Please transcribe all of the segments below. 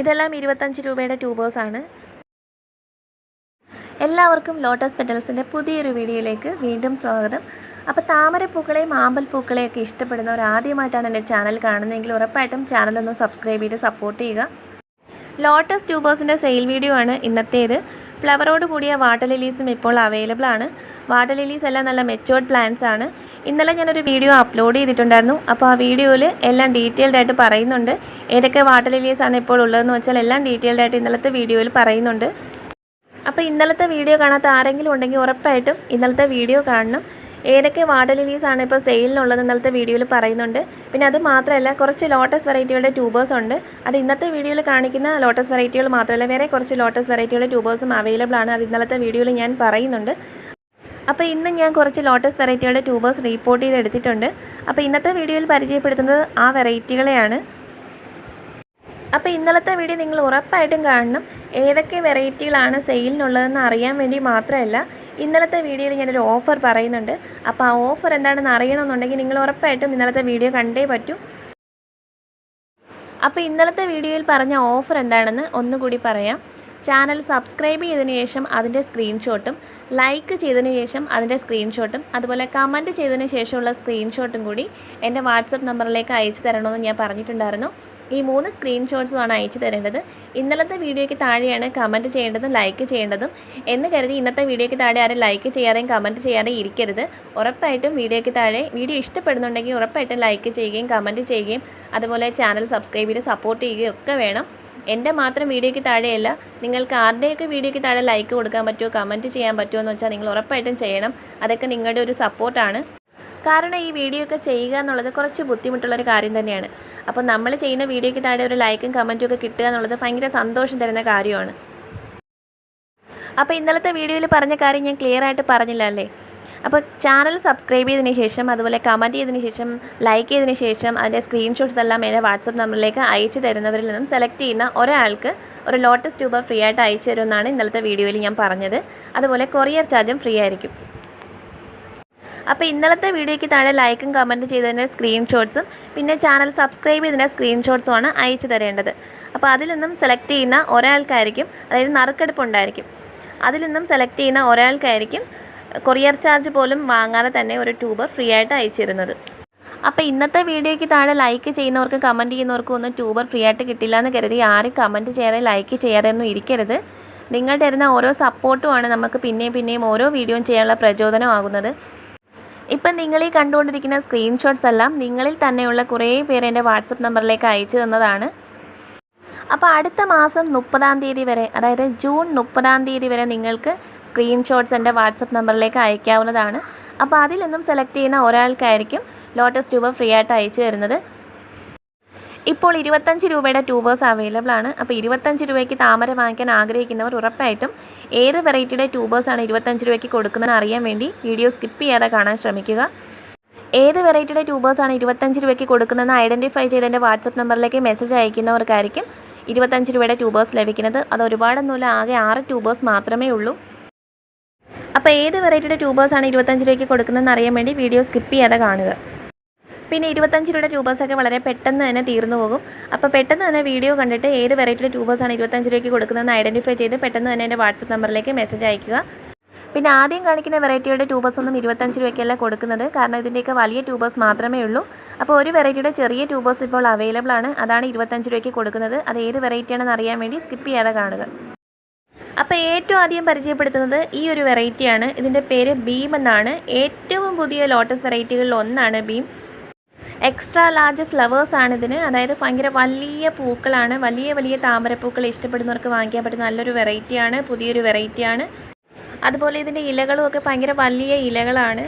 ഇതെല്ലാം ഇരുപത്തഞ്ച് രൂപയുടെ ട്യൂബേഴ്സാണ് എല്ലാവർക്കും ലോട്ടസ് പെറ്റൽസിന്റെ പുതിയൊരു വീഡിയോയിലേക്ക് വീണ്ടും സ്വാഗതം. അപ്പോൾ താമരപ്പൂക്കളെയും ആമ്പൽപ്പൂക്കളെയൊക്കെ ഇഷ്ടപ്പെടുന്നവർ ആദ്യമായിട്ടാണ് എന്റെ ചാനൽ കാണുന്നതെങ്കിൽ ഉറപ്പായിട്ടും ചാനലൊന്ന് സബ്സ്ക്രൈബ് ചെയ്ത് സപ്പോർട്ട് ചെയ്യുക. ലോട്ടസ് ട്യൂബേഴ്സിന്റെ സെയിൽ വീഡിയോ ആണ് ഇന്നത്തേത്. ഫ്ലവറോട് കൂടിയ വാട്ടർ ലിലീസും ഇപ്പോൾ അവൈലബിൾ ആണ്. വാട്ടർ ലിലീസ് എല്ലാം നല്ല മെച്ചോർഡ് പ്ലാന്റ്സ് ആണ്. ഇന്നലെ ഞാനൊരു വീഡിയോ അപ്ലോഡ് ചെയ്തിട്ടുണ്ടായിരുന്നു. അപ്പോൾ ആ വീഡിയോയിൽ എല്ലാം ഡീറ്റെയിൽഡ് ആയിട്ട് പറയുന്നുണ്ട്. ഏതൊക്കെ വാട്ടർ ലിലീസ് ആണ് ഇപ്പോൾ ഉള്ളതെന്ന് വെച്ചാൽ എല്ലാം ഡീറ്റെയിൽഡ് ആയിട്ട് ഇന്നലത്തെ വീഡിയോയിൽ പറയുന്നുണ്ട്. അപ്പോൾ ഇന്നലത്തെ വീഡിയോ കാണാത്ത ആരെങ്കിലും ഉണ്ടെങ്കിൽ ഉറപ്പായിട്ടും ഇന്നലത്തെ വീഡിയോ കാണണം. ഏതൊക്കെ വാട്ടർ ലിലീസ് ആണ് ഇപ്പോൾ സെയിലിനുള്ളത് ഇന്നലത്തെ വീഡിയോയിൽ പറയുന്നുണ്ട്. പിന്നെ അത് മാത്രമല്ല കുറച്ച് ലോട്ടസ് വെറൈറ്റികളുടെ ട്യൂബേഴ്സ് ഉണ്ട്. അത് ഇന്നത്തെ വീഡിയോയിൽ കാണിക്കുന്ന ലോട്ടസ് വെറൈറ്റികൾ മാത്രമല്ല വേറെ കുറച്ച് ലോട്ടസ് വെറൈറ്റികളുടെ ട്യൂബേഴ്സും അവൈലബിൾ ആണ്. അത് ഇന്നലത്തെ വീഡിയോയിൽ ഞാൻ പറയുന്നുണ്ട്. അപ്പോൾ ഇന്ന് ഞാൻ കുറച്ച് ലോട്ടസ് വെറൈറ്റികളുടെ ട്യൂബേഴ്സ് റിപ്പോർട്ട് ചെയ്തെടുത്തിട്ടുണ്ട് അപ്പോൾ ഇന്നത്തെ വീഡിയോയിൽ പരിചയപ്പെടുത്തുന്നത് ആ വെറൈറ്റികളെയാണ് അപ്പോൾ ഇന്നലത്തെ വീഡിയോ നിങ്ങൾ ഉറപ്പായിട്ടും കാണണം. ഏതൊക്കെ വെറൈറ്റികളാണ് സെയിലിനുള്ളതെന്ന് അറിയാൻ വേണ്ടി മാത്രമല്ല ഇന്നലത്തെ വീഡിയോയിൽ ഞാനൊരു ഓഫർ പറയുന്നുണ്ട്. അപ്പോൾ ആ ഓഫർ എന്താണെന്ന് അറിയണമെന്നുണ്ടെങ്കിൽ നിങ്ങൾ ഉറപ്പായിട്ടും ഇന്നലത്തെ വീഡിയോ കണ്ടേ പറ്റൂ. അപ്പോൾ ഇന്നലത്തെ വീഡിയോയിൽ പറഞ്ഞ ഓഫർ എന്താണെന്ന് ഒന്നുകൂടി പറയാം. ചാനൽ സബ്സ്ക്രൈബ് ചെയ്തതിന് ശേഷം അതിന്റെ സ്ക്രീൻഷോട്ടും ലൈക്ക് ചെയ്തതിന് ശേഷം അതിന്റെ സ്ക്രീൻഷോട്ടും അതുപോലെ കമന്റ് ചെയ്തതിന് ശേഷമുള്ള സ്ക്രീൻഷോട്ടും കൂടി എന്റെ വാട്സപ്പ് നമ്പറിലേക്ക് അയച്ചു തരണമെന്ന് ഞാൻ പറഞ്ഞിട്ടുണ്ടായിരുന്നു. ഈ മൂന്ന് സ്ക്രീൻഷോട്ട്സുമാണ് അയച്ചു തരേണ്ടത്. ഇന്നലത്തെ വീഡിയോയ്ക്ക് താഴെയാണ് കമന്റ് ചെയ്യേണ്ടതും ലൈക്ക് ചെയ്യേണ്ടതും. എന്ന് കരുതി ഇന്നത്തെ വീഡിയോയ്ക്ക് താഴെ ആരും ലൈക്ക് ചെയ്യാതെയും കമന്റ് ചെയ്യാതെയും ഇരിക്കരുത്. ഉറപ്പായിട്ടും വീഡിയോയ്ക്ക് താഴെ വീഡിയോ ഇഷ്ടപ്പെടുന്നുണ്ടെങ്കിൽ ഉറപ്പായിട്ടും ലൈക്ക് ചെയ്യുകയും കമന്റ് ചെയ്യുകയും അതുപോലെ ചാനൽ സബ്സ്ക്രൈബ് ചെയ്ത് സപ്പോർട്ട് ചെയ്യുകയും ഒക്കെ വേണം. എന്റെ മാത്രം വീഡിയോയ്ക്ക് താഴെയല്ല നിങ്ങൾക്ക് ആരുടെയൊക്കെ വീഡിയോയ്ക്ക് താഴെ ലൈക്ക് കൊടുക്കാൻ പറ്റുമോ കമന്റ് ചെയ്യാൻ പറ്റുമോ എന്ന് വെച്ചാൽ നിങ്ങൾ ഉറപ്പായിട്ടും ചെയ്യണം. അതൊക്കെ നിങ്ങളുടെ ഒരു സപ്പോർട്ടാണ് കാരണം ഈ വീഡിയോ ഒക്കെ ചെയ്യുക എന്നുള്ളത് കുറച്ച് ബുദ്ധിമുട്ടുള്ളൊരു കാര്യം തന്നെയാണ്. അപ്പോൾ നമ്മൾ ചെയ്യുന്ന വീഡിയോയ്ക്ക് താഴെ ഒരു ലൈക്കും കമന്റും ഒക്കെ കിട്ടുക എന്നുള്ളത് ഭയങ്കര സന്തോഷം തരുന്ന കാര്യമാണ്. അപ്പോൾ ഇന്നലത്തെ വീഡിയോയിൽ പറഞ്ഞ കാര്യം ഞാൻ ക്ലിയർ ആയിട്ട് പറഞ്ഞില്ല അല്ലേ? അപ്പോൾ ചാനൽ സബ്സ്ക്രൈബ് ചെയ്തതിന് ശേഷം അതുപോലെ കമന്റ് ചെയ്തതിന് ശേഷം ലൈക്ക് ചെയ്തതിന് ശേഷം അതിന്റെ സ്ക്രീൻഷോട്ട്സ് എല്ലാം എന്റെ വാട്സപ്പ് നമ്പറിലേക്ക് അയച്ചു തരുന്നവരിൽ നിന്നും സെലക്ട് ചെയ്യുന്ന ഒരാൾക്ക് ഒരു ലോട്ടസ് ട്യൂബർ ഫ്രീ ആയിട്ട് അയച്ചു തരുമെന്നാണ് ഇന്നലത്തെ വീഡിയോയിൽ ഞാൻ പറഞ്ഞത്. അതുപോലെ കൊറിയർ ചാർജും ഫ്രീ ആയിരിക്കും. അപ്പോൾ ഇന്നലത്തെ വീഡിയോയ്ക്ക് താഴെ ലൈക്കും കമന്റും ചെയ്തതിന്റെ സ്ക്രീൻഷോട്ട്സും പിന്നെ ചാനൽ സബ്സ്ക്രൈബ് ചെയ്തതിന്റെ സ്ക്രീൻഷോട്ട്സുമാണ് അയച്ചു തരേണ്ടത്. അപ്പോൾ അതിൽ നിന്നും സെലക്ട് ചെയ്യുന്ന ഒരാൾക്കായിരിക്കും അതായത് നറുക്കെടുപ്പ് ഉണ്ടായിരിക്കും. അതിൽ നിന്നും സെലക്ട് ചെയ്യുന്ന ഒരാൾക്കായിരിക്കും കൊറിയർ ചാർജ് പോലും വാങ്ങാതെ തന്നെ ഒരു ട്യൂബർ ഫ്രീ ആയിട്ട് അയച്ചിരുന്നത്. അപ്പോൾ ഇന്നത്തെ വീഡിയോയ്ക്ക് താഴെ ലൈക്ക് ചെയ്യുന്നവർക്കും കമന്റ് ചെയ്യുന്നവർക്കും ഒന്നും ട്യൂബർ ഫ്രീ ആയിട്ട് കിട്ടില്ല എന്ന് കരുതി ആരും കമന്റ് ചെയ്യാതെ ലൈക്ക് ചെയ്യാതെ ഒന്നും ഇരിക്കരുത്. നിങ്ങൾ തരുന്ന ഓരോ സപ്പോർട്ടുമാണ് നമുക്ക് പിന്നെയും പിന്നെയും ഓരോ വീഡിയോയും ചെയ്യാനുള്ള പ്രചോദനമാകുന്നത് ഇപ്പം നിങ്ങൾ ഈ കണ്ടുകൊണ്ടിരിക്കുന്ന സ്ക്രീൻഷോട്ട്സ് എല്ലാം നിങ്ങളിൽ തന്നെയുള്ള കുറേ പേര് എന്റെ വാട്സപ്പ് നമ്പറിലേക്ക് അയച്ചു തന്നതാണ്. അപ്പോൾ അടുത്ത മാസം മുപ്പതാം തീയതി വരെ അതായത് ജൂൺ മുപ്പതാം തീയതി വരെ നിങ്ങൾക്ക് സ്ക്രീൻഷോട്ട്സ് എന്റെ വാട്സപ്പ് നമ്പറിലേക്ക് അയക്കാവുന്നതാണ്. അപ്പോൾ അതിൽ നിന്നും സെലക്ട് ചെയ്യുന്ന ഒരാൾക്കായിരിക്കും ലോട്ടസ് ട്യൂബ് ഫ്രീ ആയിട്ട് അയച്ചു തരുന്നത്. ഇപ്പോൾ ഇരുപത്തഞ്ച് രൂപയുടെ ട്യൂബേഴ്സ് അവൈലബിൾ ആണ്. അപ്പോൾ ഇരുപത്തഞ്ച് രൂപയ്ക്ക് താമര വാങ്ങിക്കാൻ ആഗ്രഹിക്കുന്നവർ ഉറപ്പായിട്ടും ഏത് വെറൈറ്റിയുടെ ട്യൂബേഴ്സ് ആണ് ഇരുപത്തഞ്ച് രൂപയ്ക്ക് കൊടുക്കുന്നതെന്ന് അറിയാൻ വേണ്ടി വീഡിയോ സ്കിപ്പ് ചെയ്യാതെ കാണാൻ ശ്രമിക്കുക. ഏത് വെറൈറ്റിയുടെ ട്യൂബേഴ്സ് ആണ് ഇരുപത്തഞ്ച് രൂപയ്ക്ക് കൊടുക്കുന്നതെന്ന് ഐഡന്റിഫൈ ചെയ്ത് എന്റെ വാട്സപ്പ് നമ്പറിലേക്ക് മെസ്സേജ് അയക്കുന്നവർക്കായിരിക്കും ഇരുപത്തഞ്ച് രൂപയുടെ ട്യൂബേഴ്സ് ലഭിക്കുന്നത്. അത് ഒരുപാടൊന്നുമില്ല ആകെ ആറ് ട്യൂബേഴ്സ് മാത്രമേ ഉള്ളൂ. അപ്പോൾ ഏത് വെറൈറ്റിയുടെ ട്യൂബേഴ്സ് ആണ് ഇരുപത്തഞ്ച് രൂപയ്ക്ക് കൊടുക്കുന്നതെന്ന് അറിയാൻ വേണ്ടി വീഡിയോ സ്കിപ്പ് ചെയ്യാതെ കാണുക. പിന്നെ ഇരുപത്തഞ്ച് രൂപയുടെ ട്യൂബേഴ്സൊക്കെ വളരെ പെട്ടെന്ന് തന്നെ തീർന്നു പോകും. അപ്പോൾ പെട്ടെന്ന് തന്നെ വീഡിയോ കണ്ടിട്ട് ഏത് വെറൈറ്റിയുടെ ട്യൂബേഴ്സാണ് ഇരുപത്തഞ്ച് രൂപയ്ക്ക് കൊടുക്കുന്നതെന്ന് ഐഡന്റിഫൈ ചെയ്ത് പെട്ടെന്ന് തന്നെ എന്റെ വാട്സപ്പ് നമ്പറിലേക്ക് മെസ്സേജ് അയക്കുക. പിന്നെ ആദ്യം കാണിക്കുന്ന വെറൈറ്റിയുടെ ട്യൂബേഴ്സ് ഒന്നും ഇരുപത്തഞ്ച് രൂപയ്ക്കല്ല കൊടുക്കുന്നത്. കാരണം ഇതിന്റെയൊക്കെ വലിയ ട്യൂബേഴ്സ് മാത്രമേ ഉള്ളൂ. അപ്പോൾ ഒരു വെറൈറ്റിയുടെ ചെറിയ ട്യൂബേഴ്സ് ഇപ്പോൾ അവൈലബിൾ ആണ്. അതാണ് ഇരുപത്തഞ്ച് രൂപയ്ക്ക് കൊടുക്കുന്നത്. അത് ഏത് വെറൈറ്റിയാണെന്ന് അറിയാൻ വേണ്ടി സ്കിപ്പ് ചെയ്യാതെ കാണുക. അപ്പോൾ ഏറ്റവും ആദ്യം പരിചയപ്പെടുത്തുന്നത് ഈ ഒരു വെറൈറ്റിയാണ് ഇതിന്റെ പേര് ബീം എന്നാണ്. ഏറ്റവും പുതിയ ലോട്ടസ് വെറൈറ്റികളിൽ ഒന്നാണ് ബീം എക്സ്ട്രാ ലാർജ് ഫ്ലവേഴ്സ് ആണ് ഇതിന്. അതായത് ഭയങ്കര വലിയ പൂക്കളാണ്. വലിയ വലിയ താമരപ്പൂക്കൾ ഇഷ്ടപ്പെടുന്നവർക്ക് വാങ്ങിക്കാൻ പറ്റുന്ന നല്ലൊരു വെറൈറ്റിയാണ് പുതിയൊരു വെറൈറ്റിയാണ് അതുപോലെ ഇതിന്റെ ഇലകളും ഒക്കെ ഭയങ്കര വലിയ ഇലകളാണ്.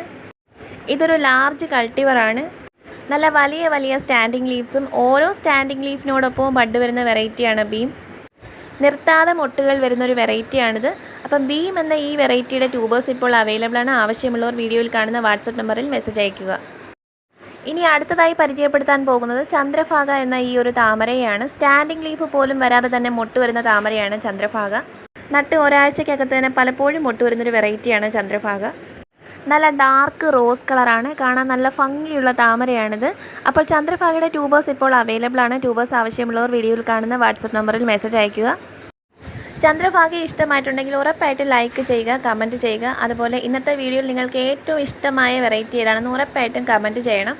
ഇതൊരു ലാർജ് കൾട്ടിവറാണ് നല്ല വലിയ വലിയ സ്റ്റാൻഡിങ് ലീവ്സും ഓരോ സ്റ്റാൻഡിങ് ലീഫിനോടൊപ്പം ബഡ് വരുന്ന വെറൈറ്റിയാണ് ബീം നിർത്താതെ മൊട്ടുകൾ വരുന്നൊരു വെറൈറ്റിയാണിത് അപ്പം ബീം എന്ന ഈ വെറൈറ്റിയുടെ ട്യൂബേഴ്സ് ഇപ്പോൾ അവൈലബിൾ ആണ്. ആവശ്യമുള്ളവർ വീഡിയോയിൽ കാണുന്ന വാട്സപ്പ് നമ്പറിൽ മെസ്സേജ് അയയ്ക്കുക. ഇനി അടുത്തതായി പരിചയപ്പെടുത്താൻ പോകുന്നത് ചന്ദ്രഭാഗ എന്ന ഈ ഒരു താമരയാണ്. സ്റ്റാൻഡിംഗ് ലീഫ് പോലും വരാതെ തന്നെ മുട്ട് വരുന്ന താമരയാണ് ചന്ദ്രഭാഗ. നട്ട് ഒരാഴ്ചക്കകത്ത് തന്നെ പലപ്പോഴും മൊട്ട് വരുന്നൊരു വെറൈറ്റിയാണ് ചന്ദ്രഭാഗ. നല്ല ഡാർക്ക് റോസ് കളറാണ് കാണാൻ നല്ല ഭംഗിയുള്ള താമരയാണിത്. അപ്പോൾ ചന്ദ്രഭാഗയുടെ ട്യൂബേഴ്സ് ഇപ്പോൾ അവൈലബിൾ ആണ്. ട്യൂബേഴ്സ് ആവശ്യമുള്ളവർ വീഡിയോയിൽ കാണുന്ന വാട്സപ്പ് നമ്പറിൽ മെസ്സേജ് അയയ്ക്കുക. ചന്ദ്രഭാഗ ഇഷ്ടമായിട്ടുണ്ടെങ്കിൽ ഉറപ്പായിട്ട് ലൈക്ക് ചെയ്യുക കമന്റ് ചെയ്യുക. അതുപോലെ ഇന്നത്തെ വീഡിയോയിൽ നിങ്ങൾക്ക് ഏറ്റവും ഇഷ്ടമായ വെറൈറ്റി ഏതാണെന്ന് ഉറപ്പായിട്ടും കമന്റ് ചെയ്യണം.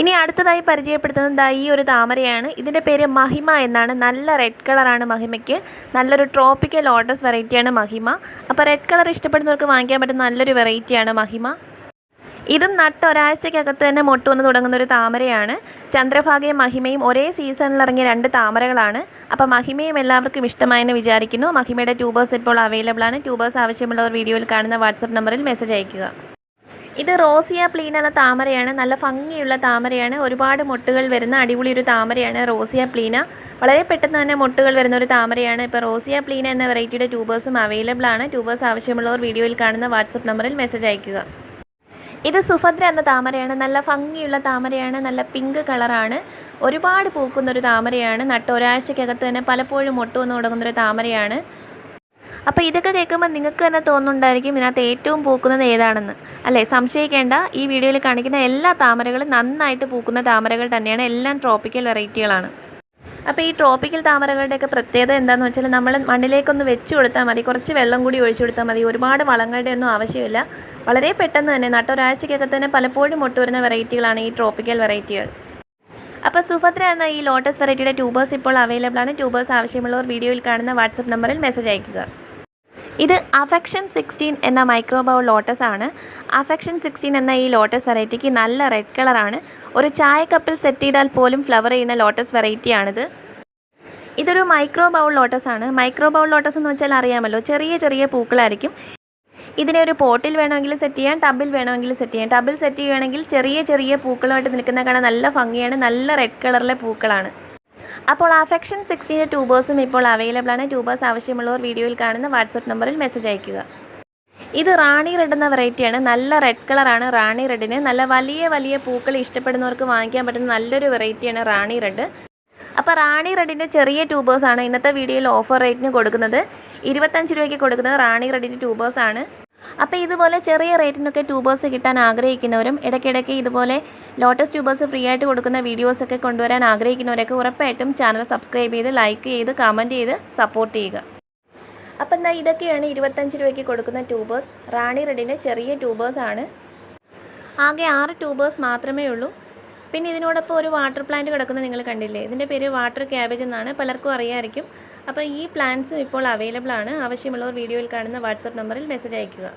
ഇനി അടുത്തതായി പരിചയപ്പെടുത്തുന്നത് ദാ ഈ ഒരു താമരയാണ്. ഇതിന്റെ പേര് മഹിമ എന്നാണ്. നല്ല റെഡ് കളറാണ് മഹിമയ്ക്ക്. നല്ലൊരു ട്രോപ്പിക്കൽ ലോട്ടസ് വെറൈറ്റിയാണ് മഹിമ. അപ്പോൾ റെഡ് കളർ ഇഷ്ടപ്പെടുന്നവർക്ക് വാങ്ങിക്കാൻ പറ്റുന്ന നല്ലൊരു വെറൈറ്റിയാണ് മഹിമ. ഇതും നട്ട് ഒരാഴ്ചക്കകത്ത് തന്നെ മൊട്ട് വന്ന് തുടങ്ങുന്ന ഒരു താമരയാണ്. ചന്ദ്രഭാഗയും മഹിമയും ഒരേ സീസണിൽ ഇറങ്ങിയ രണ്ട് താമരകളാണ്. അപ്പോൾ മഹിമയും എല്ലാവർക്കും ഇഷ്ടമായെന്ന് വിചാരിക്കുന്നു. മഹിമയുടെ ട്യൂബേഴ്സ് ഇപ്പോൾ അവൈലബിൾ ആണ്. ട്യൂബേഴ്സ് ആവശ്യമുള്ളവർ വീഡിയോയിൽ കാണുന്ന വാട്സപ്പ് നമ്പറിൽ മെസ്സേജ് അയയ്ക്കുക. ഇത് റോസിയ പ്ലീൻ എന്ന താമരയാണ്. നല്ല ഭംഗിയുള്ള താമരയാണ്. ഒരുപാട് മൊട്ടുകൾ വരുന്ന അടിപൊളി ഒരു താമരയാണ് റോസിയ പ്ലീന. വളരെ പെട്ടെന്ന് തന്നെ മൊട്ടുകൾ വരുന്ന ഒരു താമരയാണ്. ഇപ്പോൾ റോസിയ പ്ലീന എന്ന വെറൈറ്റിയുടെ ട്യൂബേഴ്സും അവൈലബിൾ ആണ്. ട്യൂബേഴ്സ് ആവശ്യമുള്ളവർ വീഡിയോയിൽ കാണുന്ന വാട്സപ്പ് നമ്പറിൽ മെസ്സേജ് അയയ്ക്കുക. ഇത് സുഭദ്ര എന്ന താമരയാണ്. നല്ല ഭംഗിയുള്ള താമരയാണ്. നല്ല പിങ്ക് കളറാണ് ഒരുപാട് പൂക്കുന്ന ഒരു താമരയാണ്. നട്ട് ഒരാഴ്ചക്കകത്ത് തന്നെ പലപ്പോഴും മൊട്ട് വന്ന് തുടങ്ങുന്ന ഒരു താമരയാണ്. അപ്പോൾ ഇതൊക്കെ കേൾക്കുമ്പോൾ നിങ്ങൾക്ക് തന്നെ തോന്നുന്നുണ്ടായിരിക്കും ഇതിനകത്ത് ഏറ്റവും പൂക്കുന്നത് ഏതാണെന്ന്. അല്ലേ? സംശയിക്കേണ്ട. ഈ വീഡിയോയിൽ കാണിക്കുന്ന എല്ലാ താമരകളും നന്നായിട്ട് പൂക്കുന്ന താമരകൾ തന്നെയാണ്. എല്ലാം ട്രോപ്പിക്കൽ വെറൈറ്റികളാണ് അപ്പോൾ ഈ ട്രോപ്പിക്കൽ താമരകളുടെയൊക്കെ പ്രത്യേകത എന്താണെന്ന് വെച്ചാൽ നമ്മൾ മണ്ണിലേക്കൊന്ന് വെച്ച് കൊടുത്താൽ മതി. കുറച്ച് വെള്ളം കൂടി ഒഴിച്ചു കൊടുത്താൽ മതി. ഒരുപാട് വളങ്ങളുടെ ഒന്നും ആവശ്യമില്ല. വളരെ പെട്ടെന്ന് തന്നെ നട്ടൊരാഴ്ചയ്ക്കൊക്കെ തന്നെ പലപ്പോഴും മുട്ടു വരുന്ന വെറൈറ്റികളാണ് ഈ ട്രോപ്പിക്കൽ വെറൈറ്റികൾ അപ്പോൾ സുഭദ്ര എന്ന ഈ ലോട്ടസ് വെറൈറ്റിയുടെ ട്യൂബേഴ്സ് ഇപ്പോൾ അവൈലബിൾ ആണ്. ട്യൂബേഴ്സ് ആവശ്യമുള്ളവർ വീഡിയോയിൽ കാണുന്ന വാട്സപ്പ് നമ്പറിൽ മെസ്സേജ് അയയ്ക്കുക ഇത് അഫെക്ഷൻ സിക്സ്റ്റീൻ എന്ന മൈക്രോബൗൾ ലോട്ടസ് ആണ്. അഫെക്ഷൻ സിക്സ്റ്റീൻ എന്ന ഈ ലോട്ടസ് വെറൈറ്റിക്ക് നല്ല റെഡ് കളറാണ് ഒരു ചായക്കപ്പിൽ കപ്പിൽ സെറ്റ് ചെയ്താൽ പോലും ഫ്ലവർ ചെയ്യുന്ന ലോട്ടസ് വെറൈറ്റിയാണിത് ഇതൊരു മൈക്രോ ബൗൾ ലോട്ടസ് ആണ്. മൈക്രോ ബൗൾ ലോട്ടസ് എന്ന് വെച്ചാൽ അറിയാമല്ലോ ചെറിയ ചെറിയ പൂക്കളായിരിക്കും. ഇതിനെ ഒരു പോട്ടിൽ വേണമെങ്കിൽ സെറ്റ് ചെയ്യാം ടബിൽ വേണമെങ്കിൽ സെറ്റ് ചെയ്യാം. ടബിൽ സെറ്റ് ചെയ്യുകയാണെങ്കിൽ ചെറിയ ചെറിയ പൂക്കളുമായിട്ട് നിൽക്കുന്ന കാണാൻ നല്ല ഭംഗിയാണ് നല്ല റെഡ് കളറിലെ പൂക്കളാണ്. അപ്പോൾ അഫെക്ഷൻ സിക്സ്റ്റീന്റെ ട്യൂബേഴ്സും ഇപ്പോൾ അവൈലബിൾ ആണ്. ട്യൂബേഴ്സ് ആവശ്യമുള്ളവർ വീഡിയോയിൽ കാണുന്ന വാട്സപ്പ് നമ്പറിൽ മെസ്സേജ് അയയ്ക്കുക. ഇത് റാണി റെഡ് എന്ന വെറൈറ്റിയാണ് നല്ല റെഡ് കളറാണ് റാണി റെഡിന് നല്ല വലിയ വലിയ പൂക്കൾ ഇഷ്ടപ്പെടുന്നവർക്ക് വാങ്ങിക്കാൻ പറ്റുന്ന നല്ലൊരു വെറൈറ്റിയാണ് റാണി റെഡ് അപ്പോൾ റാണി റെഡിന്റെ ചെറിയ ട്യൂബേഴ്സാണ് ഇന്നത്തെ വീഡിയോയിൽ ഓഫർ റേറ്റിന് കൊടുക്കുന്നത്. ഇരുപത്തഞ്ച് രൂപയ്ക്ക് കൊടുക്കുന്നത് റാണി റെഡിന്റെ ട്യൂബേഴ്സാണ് അപ്പോൾ ഇതുപോലെ ചെറിയ റേറ്റിനൊക്കെ ട്യൂബേഴ്സ് കിട്ടാൻ ആഗ്രഹിക്കുന്നവരും ഇടയ്ക്കിടയ്ക്ക് ഇതുപോലെ ലോട്ടസ് ട്യൂബേഴ്സ് ഫ്രീ ആയിട്ട് കൊടുക്കുന്ന വീഡിയോസൊക്കെ കൊണ്ടുവരാൻ ആഗ്രഹിക്കുന്നവരൊക്കെ ഉറപ്പായിട്ടും ചാനൽ സബ്സ്ക്രൈബ് ചെയ്ത് ലൈക്ക് ചെയ്ത് കമന്റ് ചെയ്ത് സപ്പോർട്ട് ചെയ്യുക. അപ്പം എന്നാൽ ഇതൊക്കെയാണ് ഇരുപത്തഞ്ച് രൂപയ്ക്ക് കൊടുക്കുന്ന ട്യൂബേഴ്സ്. റാണി റെഡിന്റെ ചെറിയ ട്യൂബേഴ്സാണ് ആകെ ആറ് ട്യൂബേഴ്സ് മാത്രമേ ഉള്ളൂ. പിന്നെ ഇതിനോടൊപ്പം ഒരു വാട്ടർ പ്ലാന്റ് കിടക്കുന്നത് നിങ്ങൾ കണ്ടില്ലേ? ഇതിന്റെ പേര് വാട്ടർ ക്യാബേജ് എന്നാണ്. പലർക്കും അറിയാമായിരിക്കും. അപ്പോൾ ഈ പ്ലാന്റ്സും ഇപ്പോൾ അവൈലബിൾ ആണ്. ആവശ്യമുള്ളവർ വീഡിയോയിൽ കാണുന്ന വാട്സപ്പ് നമ്പറിൽ മെസ്സേജ് അയയ്ക്കുക.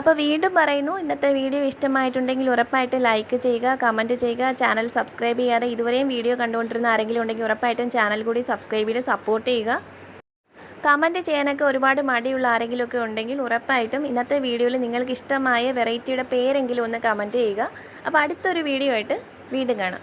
അപ്പോൾ വീണ്ടും പറയുന്നു ഇന്നത്തെ വീഡിയോ ഇഷ്ടമായിട്ടുണ്ടെങ്കിൽ ഉറപ്പായിട്ട് ലൈക്ക് ചെയ്യുക കമന്റ് ചെയ്യുക ചാനൽ സബ്സ്ക്രൈബ് ചെയ്യാതെ ഇതുവരെയും വീഡിയോ കണ്ടുകൊണ്ടിരുന്ന ആരെങ്കിലും ഉണ്ടെങ്കിൽ ഉറപ്പായിട്ടും ചാനൽ കൂടി സബ്സ്ക്രൈബ് ചെയ്ത് സപ്പോർട്ട് ചെയ്യുക. കമന്റ് ചെയ്യാനൊക്കെ ഒരുപാട് മടിയുള്ള ആരെങ്കിലുമൊക്കെ ഉണ്ടെങ്കിൽ ഉറപ്പായിട്ടും ഇന്നത്തെ വീഡിയോയിൽ നിങ്ങൾക്ക് ഇഷ്ടമായ വെറൈറ്റിയുടെ പേരെങ്കിലും ഒന്ന് കമന്റ് ചെയ്യുക. അപ്പോൾ അടുത്തൊരു വീഡിയോ ആയിട്ട് വീണ്ടും കാണാം.